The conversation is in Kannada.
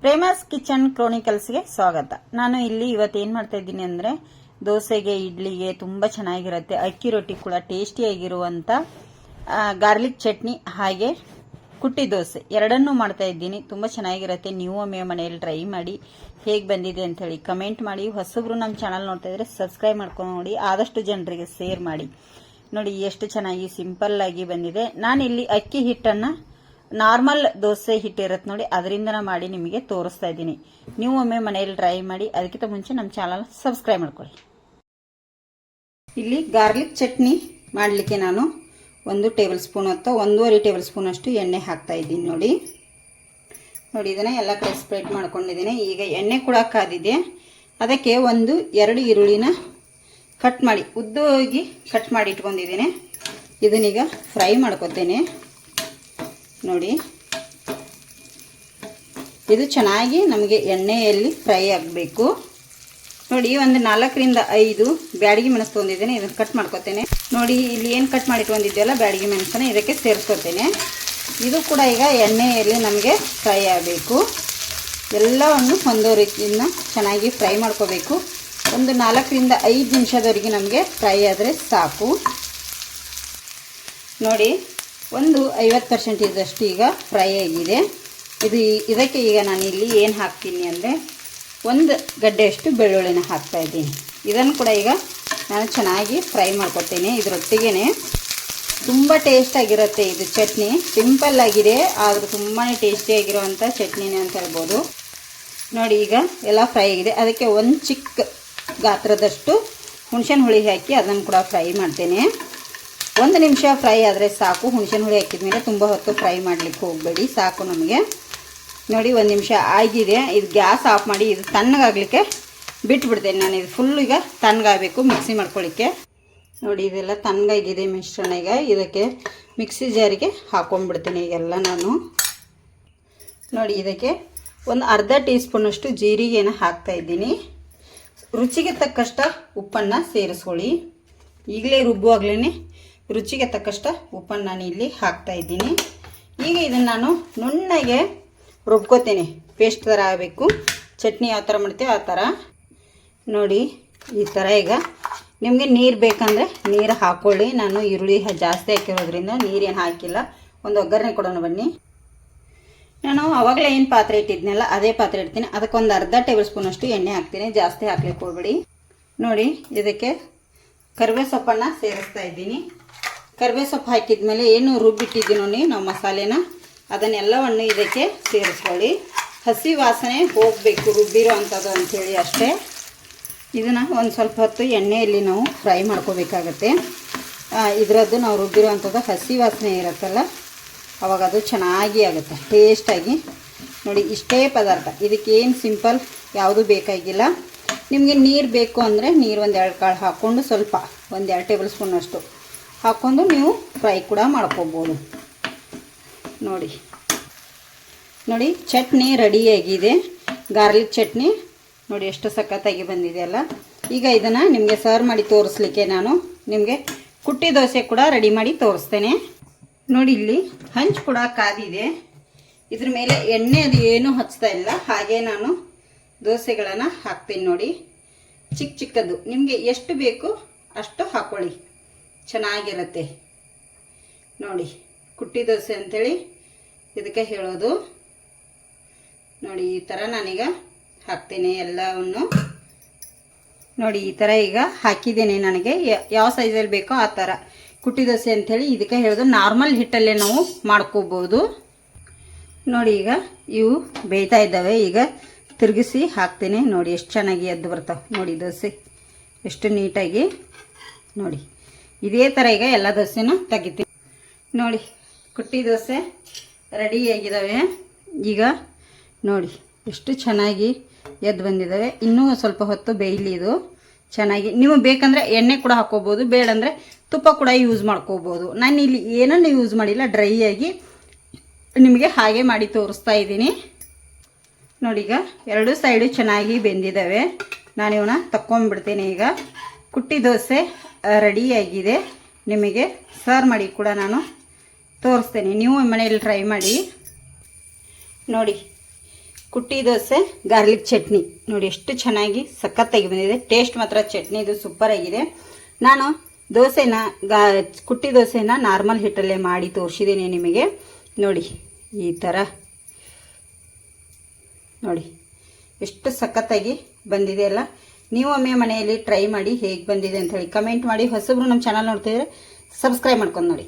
ಪ್ರೇಮಾಸ್ ಕಿಚನ್ ಕ್ರೋನಿಕಲ್ಸ್ಗೆ ಸ್ವಾಗತ. ನಾನು ಇಲ್ಲಿ ಇವತ್ತು ಏನು ಮಾಡ್ತಾ ಇದ್ದೀನಿ ಅಂದರೆ ದೋಸೆಗೆ, ಇಡ್ಲಿಗೆ ತುಂಬ ಚೆನ್ನಾಗಿರುತ್ತೆ. ಅಕ್ಕಿ ರೊಟ್ಟಿ ಕೂಡ ಟೇಸ್ಟಿಯಾಗಿರುವಂಥ ಗಾರ್ಲಿಕ್ ಚಟ್ನಿ ಹಾಗೆ ಕುಟ್ಟಿ ದೋಸೆ. ಎರಡನ್ನೂ ಮಾಡ್ತಾ ಇದ್ದೀನಿ. ತುಂಬ ಚೆನ್ನಾಗಿರುತ್ತೆ. ನೀವು ಒಮ್ಮೆ ಮನೆಯಲ್ಲಿ ಟ್ರೈ ಮಾಡಿ ಹೇಗೆ ಬಂದಿದೆ ಅಂತ ಹೇಳಿ ಕಮೆಂಟ್ ಮಾಡಿ. ಹೊಸಬ್ರು ನಮ್ಮ ಚಾನಲ್ ನೋಡ್ತಾ ಇದ್ರೆ ಸಬ್ಸ್ಕ್ರೈಬ್ ಮಾಡ್ಕೊಂಡು ನೋಡಿ. ಆದಷ್ಟು ಜನರಿಗೆ ಶೇರ್ ಮಾಡಿ. ನೋಡಿ, ಎಷ್ಟು ಚೆನ್ನಾಗಿ ಸಿಂಪಲ್ ಆಗಿ ಬಂದಿದೆ. ನಾನಿಲ್ಲಿ ಅಕ್ಕಿ ಹಿಟ್ಟನ್ನು ನಾರ್ಮಲ್ ದೋಸೆ ಹಿಟ್ಟಿರುತ್ತೆ ನೋಡಿ ಅದರಿಂದ ಮಾಡಿ ನಿಮಗೆ ತೋರಿಸ್ತಾ ಇದ್ದೀನಿ. ನೀವು ಒಮ್ಮೆ ಮನೆಯಲ್ಲಿ ಟ್ರೈ ಮಾಡಿ, ಅದಕ್ಕಿಂತ ಮುಂಚೆ ನಮ್ಮ ಚಾನಲ್ ಸಬ್ಸ್ಕ್ರೈಬ್ ಮಾಡ್ಕೊಳ್ಳಿ. ಇಲ್ಲಿ ಗಾರ್ಲಿಕ್ ಚಟ್ನಿ ಮಾಡಲಿಕ್ಕೆ ನಾನು ಒಂದು ಟೇಬಲ್ ಸ್ಪೂನ್ ಅಥವಾ ಒಂದೂವರೆ ಟೇಬಲ್ ಸ್ಪೂನ್ ಅಷ್ಟು ಎಣ್ಣೆ ಹಾಕ್ತಾ ಇದ್ದೀನಿ ನೋಡಿ. ನೋಡಿ, ಇದನ್ನು ಎಲ್ಲ ಕಡೆ ಸ್ಪ್ರೆಡ್ ಮಾಡ್ಕೊಂಡಿದ್ದೀನಿ. ಈಗ ಎಣ್ಣೆ ಕೂಡ ಕಾದಿದೆ. ಅದಕ್ಕೆ ಒಂದು ಎರಡು ಈರುಳ್ಳಿನ ಕಟ್ ಮಾಡಿ ಉದ್ದವಾಗಿ ಕಟ್ ಮಾಡಿ ಇಟ್ಕೊಂಡಿದ್ದೀನಿ. ಇದನ್ನೀಗ ಫ್ರೈ ಮಾಡ್ಕೊತೇನೆ. ನೋಡಿ. ಇದು ಚೆನ್ನಾಗಿ ನಮಗೆ ಎಣ್ಣೆಯಲ್ಲಿ ಫ್ರೈ ಆಗಬೇಕು. ನೋಡಿ ಒಂದು ನಾಲ್ಕರಿಂದ ಐದು ಬ್ಯಾಡಿಗೆ ಮೆಣಸು ತೊಗೊಂಡಿದ್ದೇನೆ ಇದನ್ನು ಕಟ್ ಮಾಡ್ಕೊತೇನೆ. ನೋಡಿ, ಇಲ್ಲಿ ಏನು ಕಟ್ ಮಾಡಿ ಬ್ಯಾಡಗಿ ಬ್ಯಾಡಿಗೆ ಮೆಣಸನ್ನ ಇದಕ್ಕೆ ಸೇರಿಸ್ಕೊತೇನೆ ಇದು ಕೂಡ ಈಗ ಎಣ್ಣೆಯಲ್ಲಿ ನಮಗೆ ಫ್ರೈ ಆಗಬೇಕು. ಎಲ್ಲವನ್ನು ಒಂದು ರೀತಿಯಿಂದ ಚೆನ್ನಾಗಿ ಫ್ರೈ ಮಾಡ್ಕೋಬೇಕು. ಒಂದು ನಾಲ್ಕರಿಂದ ಐದು ನಿಮಿಷದವರೆಗೆ ನಮಗೆ ಫ್ರೈ ಆದರೆ ಸಾಕು. ನೋಡಿ ಒಂದು ಐವತ್ತು ಪರ್ಸೆಂಟ್ ಇದ್ದಷ್ಟು ಈಗ ಫ್ರೈ ಆಗಿದೆ. ಇದು ಇದಕ್ಕೆ ಈಗ ನಾನು ಇಲ್ಲಿ ಏನು ಹಾಕ್ತೀನಿ ಅಂದರೆ ಒಂದು ಗಡ್ಡೆಯಷ್ಟು ಬೆಳ್ಳುಳ್ಳಿನ ಹಾಕ್ತಾ ಇದ್ದೀನಿ. ಇದನ್ನು ಕೂಡ ಈಗ ನಾನು ಚೆನ್ನಾಗಿ ಫ್ರೈ ಮಾಡ್ಕೊತೀನಿ ಇದರೊಟ್ಟಿಗೆ ತುಂಬ ಟೇಸ್ಟಾಗಿರುತ್ತೆ ಇದು ಚಟ್ನಿ. ಸಿಂಪಲ್ ಆಗಿದೆ, ಆದರೂ ತುಂಬಾ ಟೇಸ್ಟಿಯಾಗಿರುವಂಥ ಚಟ್ನಿನೇ ಅಂತ ಹೇಳ್ಬೋದು. ನೋಡಿ, ಈಗ ಎಲ್ಲ ಫ್ರೈ ಆಗಿದೆ. ಅದಕ್ಕೆ ಒಂದು ಚಿಕ್ಕ ಗಾತ್ರದಷ್ಟು ಹುಣಸೆನ ಹುಳಿ ಹಾಕಿ ಅದನ್ನು ಕೂಡ ಫ್ರೈ ಮಾಡ್ತೇನೆ. ಒಂದು ನಿಮಿಷ ಫ್ರೈ ಆದರೆ ಸಾಕು. ಹುಣಸೆನ ಹುಳಿ ಹಾಕಿದ ಮೇಲೆ ತುಂಬ ಹೊತ್ತು ಫ್ರೈ ಮಾಡಲಿಕ್ಕೆ ಹೋಗಬೇಡಿ. ಸಾಕು ನಮಗೆ. ನೋಡಿ, ಒಂದು ನಿಮಿಷ ಆಗಿದೆ. ಇದು ಗ್ಯಾಸ್ ಆಫ್ ಮಾಡಿ ಇದು ತಣ್ಣಗಾಗಲಿಕ್ಕೆ ಬಿಟ್ಬಿಡ್ತೇನೆ ನಾನು. ಇದು ಫುಲ್ ಈಗ ತಣ್ಣಗಾಗಬೇಕು ಮಿಕ್ಸಿ ಮಾಡ್ಕೊಳ್ಳಿಕ್ಕೆ ನೋಡಿ, ಇದೆಲ್ಲ ತಣ್ಣಗಾಗಿದೆ ಮಿಶ್ರಣ ಈಗ. ಇದಕ್ಕೆ ಮಿಕ್ಸಿ ಜಾರಿಗೆ ಹಾಕೊಂಡ್ಬಿಡ್ತೀನಿ ಈಗೆಲ್ಲ ನಾನು. ನೋಡಿ, ಇದಕ್ಕೆ ಒಂದು ಅರ್ಧ ಟೀ ಸ್ಪೂನಷ್ಟು ಜೀರಿಗೆನ ಹಾಕ್ತಾ ಇದ್ದೀನಿ. ರುಚಿಗೆ ತಕ್ಕಷ್ಟು ಉಪ್ಪನ್ನು ಸೇರಿಸ್ಕೊಳ್ಳಿ. ಈಗಲೇ ರುಬ್ಬುವಾಗಲೇ ರುಚಿಗೆ ತಕ್ಕಷ್ಟು ಉಪ್ಪನ್ನು ನಾನು ಇಲ್ಲಿ ಹಾಕ್ತಾ ಇದ್ದೀನಿ. ಈಗ ಇದನ್ನು ನಾನು ನುಣ್ಣಗೆ ರುಬ್ಕೋತೀನಿ. ಪೇಸ್ಟ್ ಥರ ಆಗಬೇಕು. ಚಟ್ನಿ ಯಾವ ಥರ ಮಾಡ್ತೀವಿ ಆ ಥರ ನೋಡಿ, ಈ ಥರ ಈಗ. ನಿಮಗೆ ನೀರು ಬೇಕಂದರೆ ನೀರು ಹಾಕ್ಕೊಳ್ಳಿ ನಾನು ಈರುಳ್ಳಿ ಜಾಸ್ತಿ ಹಾಕಿರೋದ್ರಿಂದ ನೀರೇನು ಹಾಕಿಲ್ಲ. ಒಂದು ಒಗ್ಗರಣೆ ಕೊಡೋಣ ಬನ್ನಿ. ನಾನು ಅವಾಗಲೇ ಏನು ಪಾತ್ರೆ ಇಟ್ಟಿದ್ನಲ್ಲ, ಅದೇ ಪಾತ್ರೆ ಇಡ್ತೀನಿ. ಅದಕ್ಕೊಂದು ಅರ್ಧ ಟೇಬಲ್ ಸ್ಪೂನಷ್ಟು ಎಣ್ಣೆ ಹಾಕ್ತೀನಿ. ಜಾಸ್ತಿ ಹಾಕ್ಲಿಕ್ಕೆ ಹೋಗ್ಬೇಡಿ. ನೋಡಿ, ಇದಕ್ಕೆ ಕರಿಬೇ ಸೊಪ್ಪನ್ನು ಸೇರಿಸ್ತಾ ಇದ್ದೀನಿ. ಕರಿಬೇ ಸೊಪ್ಪು ಹಾಕಿದ್ಮೇಲೆ ಏನು ರುಬ್ಬಿಟ್ಟಿದ್ದೀನೋ ನಾವು ಮಸಾಲೆನ ಅದನ್ನೆಲ್ಲವನ್ನು ಇದಕ್ಕೆ ಸೇರಿಸ್ಕೊಳ್ಳಿ. ಹಸಿ ವಾಸನೆ ಹೋಗಬೇಕು ರುಬ್ಬಿರೋ ಅಂಥದ್ದು ಅಂಥೇಳಿ ಅಷ್ಟೇ. ಇದನ್ನು ಒಂದು ಸ್ವಲ್ಪ ಹೊತ್ತು ಎಣ್ಣೆಯಲ್ಲಿ ನಾವು ಫ್ರೈ ಮಾಡ್ಕೋಬೇಕಾಗತ್ತೆ. ಇದರದ್ದು ನಾವು ರುಬ್ಬಿರೋ ಅಂಥದ್ದು ಹಸಿ ವಾಸನೆ ಇರುತ್ತಲ್ಲ, ಅವಾಗ ಅದು ಚೆನ್ನಾಗಿ ಆಗುತ್ತೆ ಟೇಸ್ಟಾಗಿ ನೋಡಿ, ಇಷ್ಟೇ ಪದಾರ್ಥ. ಇದಕ್ಕೇನು ಸಿಂಪಲ್ ಯಾವುದೂ ಬೇಕಾಗಿಲ್ಲ. ನಿಮಗೆ ನೀರು ಬೇಕು ಅಂದರೆ ನೀರು ಒಂದು ಎರಡು ಕಾಳು ಹಾಕ್ಕೊಂಡು ಸ್ವಲ್ಪ, ಒಂದು ಎರಡು ಟೇಬಲ್ ಸ್ಪೂನಷ್ಟು ಹಾಕ್ಕೊಂಡು ನೀವು ಫ್ರೈ ಕೂಡ ಮಾಡ್ಕೊಬೋದು. ನೋಡಿ. ನೋಡಿ, ಚಟ್ನಿ ರೆಡಿಯಾಗಿದೆ ಗಾರ್ಲಿಕ್ ಚಟ್ನಿ. ನೋಡಿ, ಎಷ್ಟು ಸಖತ್ತಾಗಿ ಬಂದಿದೆ ಅಲ್ಲ. ಈಗ ಇದನ್ನು ನಿಮಗೆ ಸರ್ವ್ ಮಾಡಿ ತೋರಿಸ್ಲಿಕ್ಕೆ ನಾನು ನಿಮಗೆ ಕುಟ್ಟಿ ದೋಸೆ ಕೂಡ ರೆಡಿ ಮಾಡಿ ತೋರಿಸ್ತೇನೆ. ನೋಡಿ, ಇಲ್ಲಿ ಹಂಚು ಕೂಡ ಕಾದಿದೆ. ಇದ್ರ ಮೇಲೆ ಎಣ್ಣೆ ಅದು ಏನೂ ಹಚ್ತಾ ಇಲ್ಲ. ಹಾಗೆ ನಾನು ದೋಸೆಗಳನ್ನು ಹಾಕ್ತೀನಿ ನೋಡಿ. ಚಿಕ್ಕ ಚಿಕ್ಕದು. ನಿಮಗೆ ಎಷ್ಟು ಬೇಕು ಅಷ್ಟು ಹಾಕ್ಕೊಳ್ಳಿ ಚೆನ್ನಾಗಿರುತ್ತೆ. ನೋಡಿ, ಕುಟ್ಟಿ ದೋಸೆ ಅಂಥೇಳಿ ಇದಕ್ಕೆ ಹೇಳೋದು. ನೋಡಿ, ಈ ಥರ ನಾನೀಗ ಹಾಕ್ತೀನಿ ಎಲ್ಲವನ್ನು. ನೋಡಿ, ಈ ಥರ ಈಗ ಹಾಕಿದ್ದೀನಿ ನನಗೆ. ಯಾವ ಸೈಜಲ್ಲಿ ಬೇಕೋ ಆ ಥರ ಕುಟ್ಟಿ ದೋಸೆ ಅಂಥೇಳಿ ಇದಕ್ಕೆ ಹೇಳೋದು. ನಾರ್ಮಲ್ ಹಿಟ್ಟಲ್ಲೇ ನಾವು ಮಾಡ್ಕೋಬೋದು. ನೋಡಿ, ಈಗ ಇವು ಬೇಯ್ತಾ ಇದ್ದಾವೆ. ಈಗ ತಿರುಗಿಸಿ ಹಾಕ್ತೀನಿ. ನೋಡಿ, ಎಷ್ಟು ಚೆನ್ನಾಗಿ ಎದ್ದು ಬರ್ತಾವೆ. ನೋಡಿ, ದೋಸೆ. ಎಷ್ಟು ನೀಟಾಗಿ. ನೋಡಿ. ಇದೇ ಥರ ಈಗ ಎಲ್ಲ ದೋಸೆನೂ ತೆಗಿತೀನಿ ನೋಡಿ, ಕುಟ್ಟಿ ದೋಸೆ ರೆಡಿಯಾಗಿದ್ದಾವೆ ಈಗ ನೋಡಿ, ಎಷ್ಟು ಚೆನ್ನಾಗಿ ಎದ್ದು ಬಂದಿದ್ದಾವೆ ಇನ್ನೂ ಸ್ವಲ್ಪ ಹೊತ್ತು ಬೇಯಲಿ ಇದು. ಚೆನ್ನಾಗಿ, ನೀವು ಬೇಕಂದರೆ ಎಣ್ಣೆ ಕೂಡ ಹಾಕ್ಕೋಬೋದು ಬೇಡಂದರೆ ತುಪ್ಪ ಕೂಡ ಯೂಸ್ ಮಾಡ್ಕೋಬೋದು. ನಾನು ಇಲ್ಲಿ ಏನನ್ನು ಯೂಸ್ ಮಾಡಿಲ್ಲ ಡ್ರೈ ಆಗಿ ನಿಮಗೆ ಹಾಗೆ ಮಾಡಿ ತೋರಿಸ್ತಾ ಇದ್ದೀನಿ. ನೋಡಿ, ಈಗ ಎರಡು ಸೈಡು ಚೆನ್ನಾಗಿ ಬೆಂದಿದ್ದಾವೆ ನಾನು ಇವನ್ನ ತಕ್ಕೊಂಬಿಡ್ತೀನಿ ಈಗ. ಕುಟ್ಟಿ ದೋಸೆ ರೆಡಿಯಾಗಿದೆ. ನಿಮಗೆ ಸರ್ವ್ ಮಾಡಿ ಕೂಡ ನಾನು ತೋರಿಸ್ತೇನೆ. ನೀವು ಮನೆಯಲ್ಲಿ ಟ್ರೈ ಮಾಡಿ. ನೋಡಿ, ಕುಟ್ಟಿ ದೋಸೆ ಗಾರ್ಲಿಕ್ ಚಟ್ನಿ. ನೋಡಿ, ಎಷ್ಟು ಚೆನ್ನಾಗಿ ಸಖತ್ತಾಗಿ ಬಂದಿದೆ. ಟೇಸ್ಟ್ ಮಾತ್ರ ಚಟ್ನಿದು ಸೂಪರ್ ಆಗಿದೆ. ನಾನು ದೋಸೆನ, ಗಾ, ಕುಟ್ಟಿ ದೋಸೆನ ನಾರ್ಮಲ್ ಹಿಟ್ಟಲ್ಲೇ ಮಾಡಿ ತೋರಿಸಿದ್ದೀನಿ ನಿಮಗೆ. ನೋಡಿ, ಈ ಥರ ನೋಡಿ, ಎಷ್ಟು ಸಖತ್ತಾಗಿ ಬಂದಿದೆ ಅಲ್ಲ. ನೀವು ಒಮ್ಮೆ ಮನೆಯಲ್ಲಿ ಟ್ರೈ ಮಾಡಿ ಹೇಗೆ ಬಂದಿದೆ ಅಂತ ಹೇಳಿ ಕಮೆಂಟ್ ಮಾಡಿ. ಹೊಸಬ್ರು ನಮ್ಮ ಚಾನಲ್ ನೋಡ್ತಿದ್ರೆ ಸಬ್ಸ್ಕ್ರೈಬ್ ಮಾಡ್ಕೊಂಡು ನೋಡಿ.